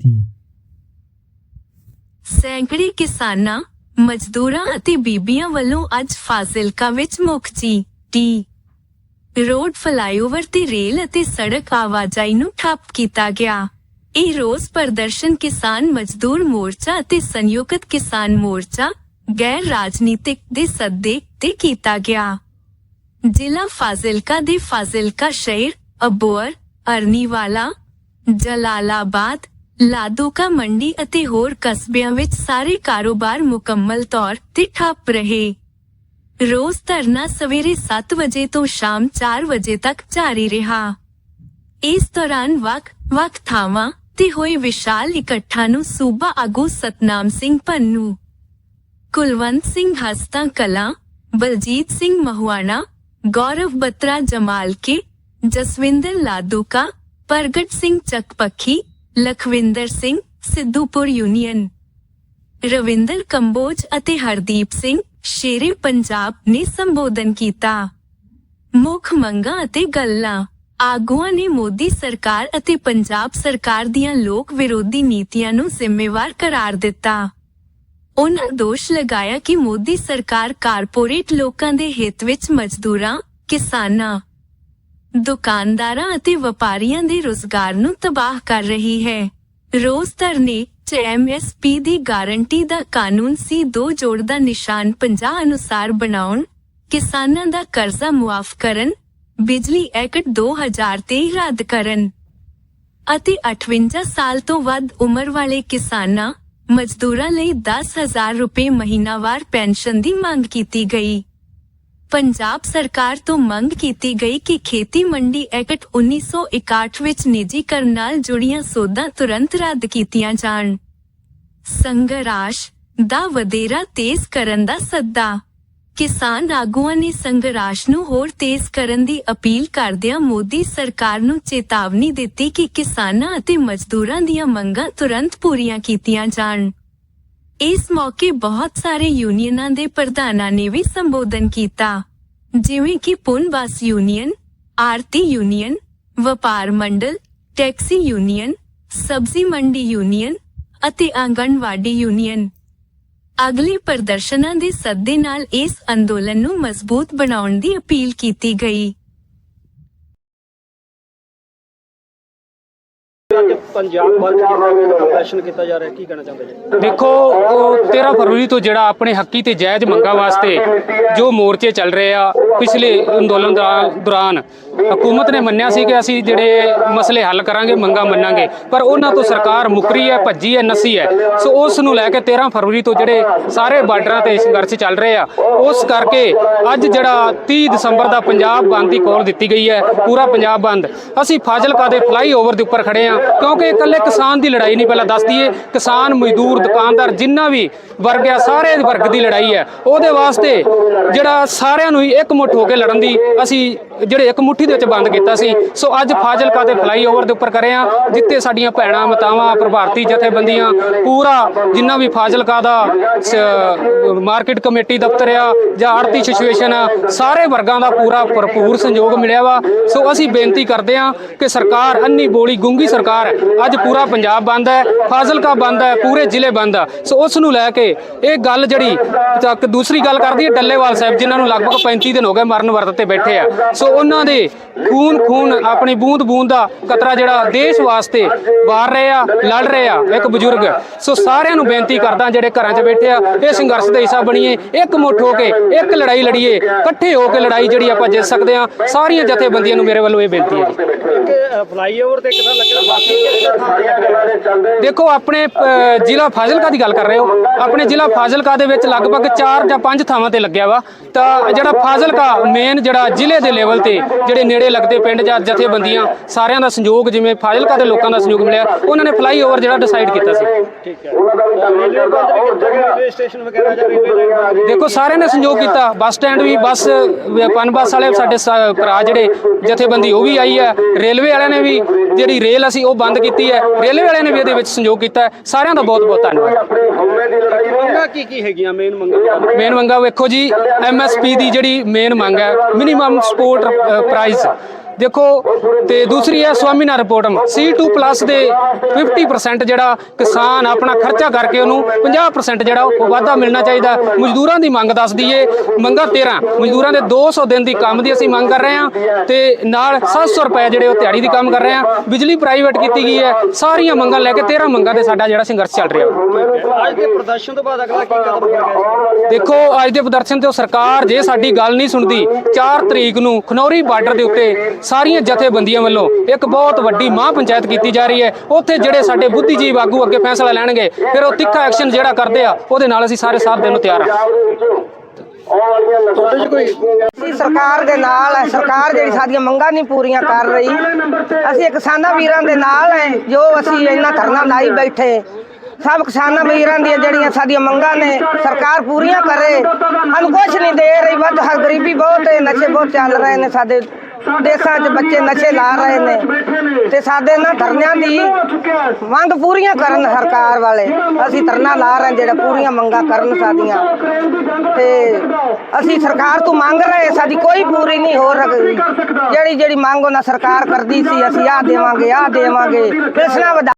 ਕੀਤੀ ਸੈਂਕੜੇ ਕਿਸਾਨਾਂ, ਮਜ਼ਦੂਰਾਂ ਅਤੇ ਬੀਬੀਆਂ ਵੱਲੋਂ ਅੱਜ ਫਾਜ਼ਿਲਕਾ ਵਿੱਚ ਮੁੱਖ ਜੀ ਟੀ ਰੋਡ ਫਲਾਈਓਵਰ ਤੇ ਰੇਲ ਅਤੇ ਸੜਕ ਆਵਾਜਾਈ ਨੂੰ ਠੱਪ ਕੀਤਾ ਗਿਆ। ਇਹ ਰੋਸ ਪ੍ਰਦਰਸ਼ਨ ਕਿਸਾਨ ਮਜ਼ਦੂਰ ਮੋਰਚਾ ਅਤੇ ਸੰਯੁਕਤ ਕਿਸਾਨ ਮੋਰਚਾ ਗੈਰ ਰਾਜਨੀਤਿਕ ਦੇ ਸੱਦੇ ਤੇ ਕੀਤਾ ਗਿਆ। ਜ਼ਿਲ੍ਹਾ ਫਾਜ਼ਿਲਕਾ ਦੇ ਫਾਜ਼ਿਲਕਾ ਸ਼ਹਿਰ ਅਬੋਰ ਅਰਨੀਵਾਲਾ, ਜਲਾਲਾਬਾਦ ਲਾਦੋਕਾ ਮੰਡੀ ਅਤੇ ਹੋਰ ਕਸਬਿਆਂ ਵਿੱਚ ਸਾਰੇ ਕਾਰੋਬਾਰ ਮੁਕੰਮਲ ਤੌਰ ਤੇ ਠੱਪ ਰਹੇ। ਰੋਜ਼ ਧਰਨਾ ਸਵੇਰੇ 7 ਵਜੇ ਤੋਂ ਸ਼ਾਮ 4 ਵਜੇ ਤੱਕ ਜਾਰੀ ਰਿਹਾ। ਇਸ ਦੌਰਾਨ ਵੱਖ-ਵੱਖ ਥਾਵਾਂ ਤੇ ਹੋਏ ਵਿਸ਼ਾਲ ਇਕੱਠਾਂ ਨੂੰ ਸੂਬਾ ਆਗੂ ਸਤਨਾਮ ਸਿੰਘ ਪੰਨੂ, ਕੁਲਵੰਤ ਸਿੰਘ ਹਸਤਾ ਕਲਾ, ਬਲਜੀਤ ਸਿੰਘ ਮਹਵਾਣਾ ਗੌਰਵ ਬਤਰਾ ਜਮਾਲ ਕੇ, ਜਸਵਿੰਦਰ ਲਾਦੂਕਾ ਪ੍ਰਗਟ ਸਿੰਘ ਚੱਕਪੱਖੀ ਲਖਵਿੰਦਰ ਸਿੰਘ, ਸਿੱਧੂਪੁਰ ਯੂਨੀਅਨ। ਰਵਿੰਦਰ ਕੰਬੋਜ ਅਤੇ ਹਰਦੀਪ ਸਿੰਘ ਸ਼ੇਰੇ ਪੰਜਾਬ ਨੇ ਸੰਬੋਧਨ ਕੀਤਾ। ਮੁੱਖ ਮੰਗਾਂ ਅਤੇ ਗੱਲਾਂ। ਆਗੂਆਂ ਨੇ ਮੋਦੀ ਸਰਕਾਰ ਅਤੇ ਪੰਜਾਬ ਸਰਕਾਰ ਦੀਆਂ ਲੋਕ ਵਿਰੋਧੀ ਨੀਤੀਆਂ ਨੂੰ ਜ਼ਿੰਮੇਵਾਰ ਕਰਾਰ ਦਿੱਤਾ। ਉਹਨਾਂ ਦੋਸ਼ ਲਗਾਇਆ ਕਿ ਮੋਦੀ ਸਰਕਾਰ ਕਾਰਪੋਰੇਟ ਲੋਕਾਂ ਦੇ ਹਿੱਤ ਵਿੱਚ ਮਜ਼ਦੂਰਾਂ, ਕਿਸਾਨਾਂ ਦੁਕਾਨਦਾਰਾਂ ਅਤੇ ਵਪਾਰੀਆਂ ਦੇ ਰੁਜ਼ਗਾਰ ਨੂੰ ਤਬਾਹ ਕਰ ਰਹੀ ਹੈ। ਰੋਜ਼ ਧਰਨੇ ਚ ਐਮਐਸਪੀ ਦੀ ਗਾਰੰਟੀ ਦਾ ਕਾਨੂੰਨ ਸੀ ਦੋ ਜੋੜ ਦਾ ਨਿਸ਼ਾਨ 50 ਅਨੁਸਾਰ ਬਣਾਉਣ, ਕਿਸਾਨਾਂ ਦਾ ਕਰਜ਼ਾ ਮੁਆਫ ਕਰਨ, ਬਿਜਲੀ ਐਕਟ 2023 ਰੱਦ ਕਰਨ। ਅਤੇ 58 ਸਾਲ ਤੋਂ ਵੱਧ ਉਮਰ ਵਾਲੇ ਕਿਸਾਨਾਂ ਮਜ਼ਦੂਰਾਂ ਲਈ 10000 ਰੁਪਏ ਮਹੀਨਾਵਾਰ ਪੈਨਸ਼ਨ ਦੀ ਮੰਗ ਕੀਤੀ ਗਈ। ਪੰਜਾਬ ਸਰਕਾਰ ਤੋਂ ਮੰਗ ਕੀਤੀ ਗਈ ਕਿ ਖੇਤੀ ਮੰਡੀ ਐਕਟ 1961 ਵਿੱਚ ਨਿੱਜੀਕਰਨ ਨਾਲ ਜੁੜੀਆਂ ਸੋਧਾਂ ਤੁਰੰਤ ਰੱਦ ਕੀਤੀਆਂ ਜਾਣ। ਸੰਘਰਾਸ਼ ਦਾ ਵਧੇਰਾ ਤੇਜ਼ ਕਰਨ ਦਾ ਸੱਦਾ। ਕਿਸਾਨ ਆਗੂਆਂ ਨੇ ਸੰਘਰਾਸ਼ ਨੂੰ ਹੋਰ ਤੇਜ਼ ਕਰਨ ਦੀ ਅਪੀਲ ਕਰਦਿਆਂ ਮੋਦੀ ਸਰਕਾਰ ਨੂੰ ਚੇਤਾਵਨੀ ਦਿੱਤੀ ਕਿ ਕਿਸਾਨਾਂ ਅਤੇ ਮਜ਼ਦੂਰਾਂ ਦੀਆਂ ਮੰਗਾਂ ਤੁਰੰਤ ਪੂਰੀਆਂ ਕੀਤੀਆਂ ਜਾਣ। ਇਸ ਮੌਕੇ ਬਹੁਤ ਸਾਰੇ ਯੂਨੀਅਨਾਂ ਦੇ ਪ੍ਰਧਾਨਾਂ ਨੇ ਵੀ ਸੰਬੋਧਨ ਕੀਤਾ। ਜਿਵੇਂ ਕਿ ਪੁਨ ਬੱਸ ਯੂਨੀਅਨ, ਆਰਤੀ ਯੂਨੀਅਨ, ਵਪਾਰ ਮੰਡਲ, ਟੈਕਸੀ ਯੂਨੀਅਨ, ਸਬਜ਼ੀ ਮੰਡੀ ਯੂਨੀਅਨ ਅਤੇ ਆਂਗਣਵਾੜੀ ਯੂਨੀਅਨ। ਅਗਲੇ ਪ੍ਰਦਰਸ਼ਨਾਂ ਦੇ ਸੱਦੇ ਨਾਲ ਇਸ ਅੰਦੋਲਨ ਨੂੰ ਮਜ਼ਬੂਤ ਬਣਾਉਣ ਦੀ ਅਪੀਲ ਕੀਤੀ ਗਈ। ਅੱਜ ਪੰਜਾਬ ਭਰ ਚ ਪ੍ਰਦਰਸ਼ਨ ਕੀਤਾ ਜਾ ਰਿਹਾ ਕੀ ਕਹਿਣਾ ਚਾਹੁੰਦੇ ਜੀ? ਦੇਖੋ ਉਹ 13 ਫਰਵਰੀ ਤੋਂ ਜਿਹੜਾ ਆਪਣੇ ਹੱਕੀ ਤੇ ਜਾਇਜ਼ ਮੰਗਾਂ ਵਾਸਤੇ ਜੋ ਮੋਰਚੇ ਚੱਲ ਰਹੇ ਆ ਪਿਛਲੇ ਅੰਦੋਲਨ ਦੌਰਾ- ਦੌਰਾਨ ਹਕੂਮਤ ਨੇ ਮੰਨਿਆ ਸੀ ਕਿ ਅਸੀਂ ਜਿਹੜੇ ਮਸਲੇ ਹੱਲ ਕਰਾਂਗੇ, ਮੰਗਾਂ ਮੰਨਾਂਗੇ, ਪਰ ਉਹਨਾਂ ਤੋਂ ਸਰਕਾਰ ਮੁਕਰੀ ਹੈ, ਭੱਜੀ ਹੈ, ਨਸੀ ਹੈ। ਸੋ ਉਸ ਨੂੰ ਲੈ ਕੇ 13 ਫਰਵਰੀ ਤੋਂ ਜਿਹੜੇ ਸਾਰੇ ਬਾਰਡਰਾਂ ਤੇ ਸੰਘਰਸ਼ ਚੱਲ ਰਹੇ ਆ, ਉਸ ਕਰਕੇ ਅੱਜ ਜਿਹੜਾ 30 ਦਸੰਬਰ ਦਾ ਪੰਜਾਬ ਬੰਦ ਦੀ ਕਾਲ ਦਿੱਤੀ ਗਈ ਹੈ, ਪੂਰਾ ਪੰਜਾਬ ਬੰਦ। ਅਸੀਂ ਫਾਜ਼ਿਲਕਾ ਦੇ ਫਲਾਈਓਵਰ ਦੇ ਉੱਪਰ ਖੜੇ ਆ ਕਿਉਂਕਿ ਇਕੱਲੇ ਕਿਸਾਨ ਦੀ ਲੜਾਈ ਨਹੀਂ, ਪਹਿਲਾਂ ਦੱਸ ਦਈਏ, ਕਿਸਾਨ, ਮਜ਼ਦੂਰ, ਦੁਕਾਨਦਾਰ, ਜਿੰਨਾ ਵੀ ਵਰਗ ਆ, ਸਾਰੇ ਵਰਗ ਦੀ ਲੜਾਈ ਹੈ। ਉਹਦੇ ਵਾਸਤੇ ਜਿਹੜਾ ਸਾਰਿਆਂ ਨੂੰ ਹੀ ਇਕਮੁੱਠ ਹੋ ਕੇ ਲੜਨ ਦੀ ਅਸੀਂ ਜਿਹੜੇ ਇੱਕ ਮੁੱਠੀ ਦੇ ਵਿੱਚ ਬੰਦ ਕੀਤਾ ਸੀ। ਸੋ ਅੱਜ ਫਾਜ਼ਿਲਕਾ ਦੇ ਫਲਾਈਓਵਰ ਦੇ ਉੱਪਰ ਕਰੇ ਆ, ਜਿੱਥੇ ਸਾਡੀਆਂ ਭੈਣਾਂ, ਮਤਾਵਾਂ, ਪ੍ਰਭਾਰਤੀ ਜਥੇਬੰਦੀਆਂ ਪੂਰਾ ਜਿੰਨਾ ਵੀ ਫਾਜ਼ਿਲਕਾ ਦਾ ਮਾਰਕੀਟ ਕਮੇਟੀ ਦਫ਼ਤਰ ਆ ਜਾਂ ਆੜਤੀ ਸਿਚੁਏਸ਼ਨ ਆ, ਸਾਰੇ ਵਰਗਾਂ ਦਾ ਪੂਰਾ ਭਰਪੂਰ ਸੰਯੋਗ ਮਿਲਿਆ ਵਾ। ਸੋ ਅਸੀਂ ਬੇਨਤੀ ਕਰਦੇ ਆ ਕਿ ਸਰਕਾਰ ਅੰਨੀ ਬੋਲੀ ਗੁੰਗੀ ਸਰਕਾਰ ਹੈ। ਅੱਜ ਪੂਰਾ ਪੰਜਾਬ ਬੰਦ ਹੈ, ਫਾਜ਼ਿਲਕਾ ਬੰਦ ਹੈ, ਪੂਰੇ ਜ਼ਿਲ੍ਹੇ ਬੰਦ ਆ। ਸੋ ਉਸ ਨੂੰ ਲੈ ਕੇ ਇਹ ਗੱਲ ਜਿਹੜੀ ਤੱਕ ਦੂਸਰੀ ਗੱਲ ਕਰਦੀ ਹੈ, ਡੱਲੇਵਾਲ ਸਾਹਿਬ, ਜਿਨ੍ਹਾਂ ਨੂੰ ਲਗਭਗ 35 ਦਿਨ ਹੋ ਗਏ ਮਰਨ ਵਰਤ ਤੇ ਬੈਠੇ ਆ। ਸੋ ਉਹਨਾਂ ਦੇ ਖੂਨ ਖੂਨ ਆਪਣੀ ਬੂੰਦ ਬੂੰਦ ਦਾ ਕਤਰਾ ਜਿਹੜਾ ਦੇਸ਼ ਵਾਸਤੇ ਵਾਰ ਰਹੇ ਆ ਲੜ ਰਹੇ ਆ ਇੱਕ ਬਜ਼ੁਰਗ। ਸੋ ਸਾਰਿਆਂ ਨੂੰ ਬੇਨਤੀ ਕਰਦਾ ਜਿਹੜੇ ਘਰਾਂ 'ਚ ਬੈਠੇ ਆ ਇਹ ਸੰਘਰਸ਼ ਦਾ ਹਿੱਸਾ ਬਣੀਏ ਇੱਕ ਮੁੱਠ ਹੋ ਕੇ ਇੱਕ ਲੜਾਈ ਲੜੀਏ ਇਕੱਠੇ ਹੋ ਕੇ ਲੜਾਈ ਜਿਹੜੀ ਆਪਾਂ ਜਿੱਤ ਸਕਦੇ ਆ ਸਾਰੀਆਂ ਜਥੇਬੰਦੀਆਂ ਨੂੰ ਮੇਰੇ ਵੱਲੋਂ ਇਹ ਬੇਨਤੀ ਹੈ ਜੀ। ਕਿ ਫਲਾਈਓਵਰ ਤੇ ਕਿਦਾਂ ਲੱਗਣਾ ਬਾਕੀ ਕਿਹੜੇ ਥਾਂ ਦੇਖੋ ਆਪਣੇ ਜ਼ਿਲ੍ਹਾ ਫਾਜ਼ਿਲਕਾ ਦੀ ਗੱਲ ਕਰ ਰਹੇ ਹੋ। ਆਪਣੇ ਜ਼ਿਲ੍ਹਾ ਫਾਜ਼ਿਲਕਾ ਦੇ ਵਿੱਚ ਲਗਭਗ 4 ਜਾਂ 5 ਥਾਵਾਂ ਤੇ ਲੱਗਿਆ ਵਾ। ਤਾਂ ਜਿਹੜਾ ਫਾਜ਼ਿਲਕਾ ਮੇਨ ਜਿਹੜਾ ਜ਼ਿਲ੍ਹੇ ਦੇ ਲੈਵਲ ਤੇ ਜਿਹੜੇ ਨੇੜੇ ਲੱਗਦੇ ਪਿੰਡ ਜਾਂ ਜਥੇਬੰਦੀਆਂ ਸਾਰਿਆਂ ਦਾ ਸੰਯੋਗ ਜਿਵੇਂ ਫਾਜ਼ਿਲਕਾ ਦੇ ਲੋਕਾਂ ਦਾ ਸੰਯੋਗ ਮਿਲਿਆ ਉਹਨਾਂ ਨੇ ਫਲਾਈਓਵਰ ਜਿਹੜਾ ਡਿਸਾਈਡ ਕੀਤਾ ਸੀ। ਠੀਕ ਹੈ। ਰੇਲਵੇ ਬੰਦ ਵੀ ਕੀਤਾ ਰੇਲਵੇ ਸਟੇਸ਼ਨ ਵਗੈਰਾ ਜਾਂ ਰੇਲਵੇ ਲਾਈਨ ਬੰਦ ਦੇਖੋ ਸਾਰਿਆਂ ਨੇ ਸੰਯੋਗ ਕੀਤਾ। ਬੱਸ ਸਟੈਂਡ ਵੀ ਬੱਸ ਪਨ ਬੱਸ ਵਾਲੇ ਸਾਡੇ ਭਰਾ ਜਿਹੜੇ ਜਥੇਬੰਦੀ ਉਹ ਵੀ ਆਈ ਹੈ। ਰੇਲਵੇ ਵਾਲਿਆਂ ਨੇ ਵੀ ਜਿਹੜੀ ਰੇਲ ਅਸੀਂ ਉਹ ਬੰਦ ਕੀਤੀ ਹੈ ਰੇਲਵੇ ਵਾਲਿਆਂ ਨੇ ਵੀ ਇਹਦੇ ਵਿੱਚ ਸੰਯੋਗ ਕੀਤਾ ਹੈ। ਸਾਰਿਆਂ ਦਾ ਬਹੁਤ ਬਹੁਤ ਧੰਨਵਾਦ ਕੀ ਕੀ ਹੈਗੀਆਂ? ਮੇਨ ਮੰਗਾਂ ਮੇਨ ਮੰਗਾ ਵੇਖੋ ਜੀ ਐਮਐਸਪੀ ਦੀ ਜਿਹੜੀ ਮੇਨ ਮੰਗ ਹੈ ਮਿਨੀਮਮ ਸਪੋਰਟ ਪ੍ਰਾਈਸ ਦੇਖੋ ਤੇ ਦੂਸਰੀ ਹੈ ਸਵਾਮੀਨਾ ਰਿਪੋਰਟ C2+ ਦੇ 50% ਜਿਹੜਾ ਕਿਸਾਨ ਆਪਣਾ ਖਰਚਾ ਕਰਕੇ ਉਹਨੂੰ 50% ਜਿਹੜਾ ਉਹ ਵਾਧਾ ਮਿਲਣਾ ਚਾਹੀਦਾ। ਮਜ਼ਦੂਰਾਂ ਦੀ ਮੰਗ ਦੱਸਦੀ ਏ। ਮੰਗਾ 13 ਮਜ਼ਦੂਰਾਂ ਦੇ 200 ਦਿਨ ਦੀ ਕੰਮ ਦੀ ਅਸੀਂ ਮੰਗ ਕਰ ਰਹੇ ਹਾਂ ਤੇ ਨਾਲ 700 ਰੁਪਏ ਜਿਹੜੇ ਉਹ ਦਿਹਾੜੀ ਦੀ ਕੰਮ ਕਰ ਰਹੇ ਹਾਂ। ਬਿਜਲੀ ਪ੍ਰਾਈਵੇਟ ਕੀਤੀ ਗਈ ਹੈ। ਸਾਰੀਆਂ ਮੰਗਾਂ ਲੈ ਕੇ 13 ਮੰਗਾਂ ਦੇ ਸਾਡਾ ਜਿਹੜਾ ਸੰਘਰਸ਼ ਚੱਲ ਰਿਹਾ। ਅੱਜ ਦੇ ਪ੍ਰਦਰਸ਼ਨ ਤੋਂ ਬਾਅਦ ਅਗਲਾ ਕੀ ਕਦਮ ਹੋਵੇਗਾ ਦੇਖੋ ਅੱਜ ਦੇ ਪ੍ਰਦਰਸ਼ਨ ਤੇ ਸਰਕਾਰ ਜੇ ਸਾਡੀ ਗੱਲ ਨਹੀਂ ਸੁਣਦੀ 4 ਤਰੀਕ ਨੂੰ ਖਨੌਰੀ ਬਾਰਡਰ ਦੇ ਉੱਤੇ ਸਾਰੀਆਂ ਜਥੇਬੰਦੀਆਂ ਵੱਲੋਂ ਇੱਕ ਬਹੁਤ ਵੱਡੀ ਮਹਾਂ ਪੰਚਾਇਤ ਕੀਤੀ ਜਾ ਰਹੀ ਹੈ। ਉੱਥੇ ਜਿਹੜੇ ਸਾਡੇ ਬੁੱਧੀਜੀਵ ਆਗੂ ਅੱਗੇ ਫੈਸਲਾ ਲੈਣਗੇ ਫਿਰ ਉਹ ਤਿੱਖਾ ਐਕਸ਼ਨ ਜਿਹੜਾ ਕਰਦੇ ਆ ਉਹਦੇ ਨਾਲ ਅਸੀਂ ਸਾਰੇ ਸਾਥ ਦੇਣ ਨੂੰ ਤਿਆਰ ਕੋਈ ਅਸੀਂ ਸਰਕਾਰ ਦੇ ਨਾਲ ਹੈ ਸਰਕਾਰ ਜਿਹੜੀ ਸਾਡੀਆਂ ਮੰਗਾਂ ਨਹੀਂ ਪੂਰੀਆਂ ਕਰ ਰਹੀ। ਅਸੀਂ ਕਿਸਾਨਾਂ ਵੀਰਾਂ ਦੇ ਨਾਲ ਹੈ ਜੋ ਅਸੀਂ ਇਹਨਾਂ ਧਰਨਾ ਲਾਈ ਬੈਠੇ। ਸਭ ਕਿਸਾਨਾਂ ਵੀਰਾਂ ਦੀਆਂ ਜਿਹੜੀਆਂ ਸਾਡੀਆਂ ਮੰਗਾਂ ਨੇ ਸਰਕਾਰ ਪੂਰੀਆਂ ਕਰੇ। ਸਾਨੂੰ ਕੁਝ ਨਹੀਂ ਦੇ ਰਹੀ ਵੱਧ ਗਰੀਬੀ ਬਹੁਤ ਹੈ ਨਸ਼ੇ ਬਹੁਤ ਚੱਲ ਰਹੇ ਨੇ ਸਾਡੇ ਦੇਸਾਂ 'ਚ ਬੱਚੇ ਨਸ਼ੇ ਲਾ ਰਹੇ ਨੇ ਤੇ ਸਾਡੇ ਇਹਨਾਂ ਧਰਨਿਆਂ ਦੀ ਮੰਗ ਪੂਰੀਆਂ ਕਰਨ ਸਰਕਾਰ ਵਾਲੇ। ਅਸੀਂ ਧਰਨਾ ਲਾ ਰਹੇ ਹਾਂ ਜਿਹੜਾ ਪੂਰੀਆਂ ਮੰਗਾਂ ਕਰਨ ਸਾਡੀਆਂ। ਤੇ ਅਸੀਂ ਸਰਕਾਰ ਤੋਂ ਮੰਗ ਰਹੇ ਸਾਡੀ ਕੋਈ ਪੂਰੀ ਨਹੀਂ ਹੋ ਰਹੀ ਜਿਹੜੀ ਜਿਹੜੀ ਮੰਗ ਉਹਨਾਂ ਸਰਕਾਰ ਕਰਦੀ ਸੀ, ਅਸੀਂ ਆਹ ਦੇਵਾਂਗੇ ਆਹ ਦੇਵਾਂਗੇ। ਪਿਲਸਣਾ ਵਧਾ